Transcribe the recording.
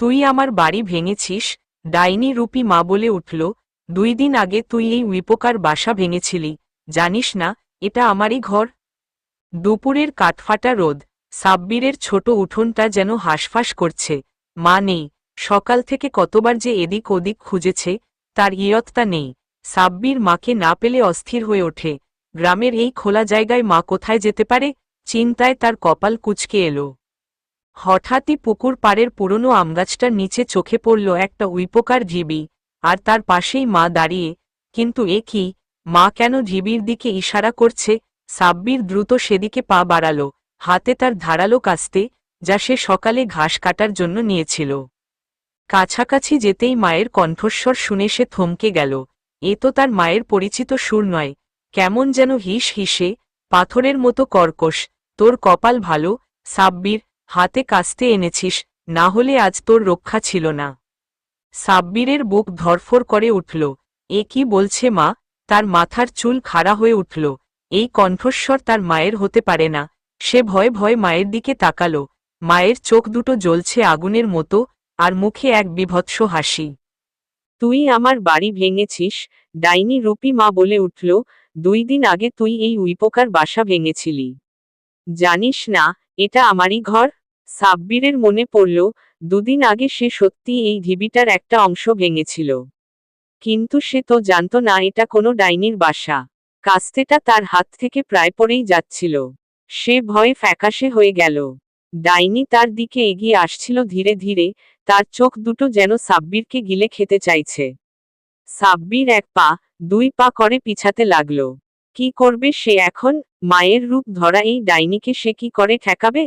তুই আমার বাড়ি ভেঙেছিস, ডাইনি রূপী মা বলে উঠল, দুই দিন আগে তুই এই উইপোকার বাসা ভেঙেছিলি, জানিস না, এটা আমারই ঘর? দুপুরের কাঠফাটা রোদ, সাব্বিরের ছোট উঠোনটা যেন হাঁসফাঁস করছে, মা নেই, সকাল থেকে কতবার যে এদিক ওদিক খুঁজেছে, তার ইয়ত্তা নেই, সাব্বির মাকে না পেলে অস্থির হয়ে ওঠে, গ্রামের এই খোলা জায়গায় মা কোথায় যেতে পারে, চিন্তায় তার কপাল কুচকে এলো। হঠাৎই পুকুর পাড়ের পুরনো আমগাছটার নিচে চোখে পড়ল একটা উইপোকার ঢিবি আর তার পাশেই মা দাঁড়িয়ে, কিন্তু এ কি? মা কেন ঢিবির দিকে ইশারা করছে? সাব্বির দ্রুত সেদিকে পা বাড়াল, হাতে তার ধারালো কাস্তে, যা সে সকালে ঘাস কাটার জন্য নিয়েছিল। কাছাকাছি যেতেই মায়ের কণ্ঠস্বর শুনে সে থমকে গেল, এ তো তার মায়ের পরিচিত সুর নয়, কেমন যেন হিস হিসে, পাথরের মতো কর্কশ, তোর কপাল ভালো, সাব্বির হাতে কাস্তে এনেছিস, না হলে আজ তোর রক্ষা ছিল না। সাব্বিরের বুক ধরফর করে উঠল। এ কি বলছে মা? তার মাথার চুল খাড়া হয়ে উঠল। এই কণ্ঠস্বর তার মায়ের হতে পারে না। সে ভয়ে ভয়ে মায়ের দিকে তাকাল। মায়ের চোখ দুটো জ্বলছে আগুনের মতো, আর মুখে এক বিভৎস হাসি। তুই আমার বাড়ি ভেঙেছিস, ডাইনি রূপী মা বলে উঠল, দুই দিন আগে তুই এই উইপোকার বাসা ভেঙেছিলি। জানিস না, এটা আমারই ঘর? সাব্বিরের মনে পড়ল, দুদিন আগে সে সত্যি এই ঢিবিটার একটা অংশ ভেঙেছিল। কিন্তু সে তো জানত না এটা কোনো ডাইনির বাসা। কাস্তেটা তার হাত থেকে প্রায় পড়েই যাচ্ছিল। সে ভয়ে ফ্যাকাশে হয়ে গেল। ডাইনি তার দিকে এগিয়ে আসছিল ধীরে ধীরে, তার চোখ দুটো যেন সাব্বিরকে গিলে খেতে চাইছে। সাব্বির এক পা, দুই পা করে পিছাতে লাগল। কি করবে সে এখন? মায়ের রূপ ধরা এই ডাইনিকে সে কি করে ঠেকাবে?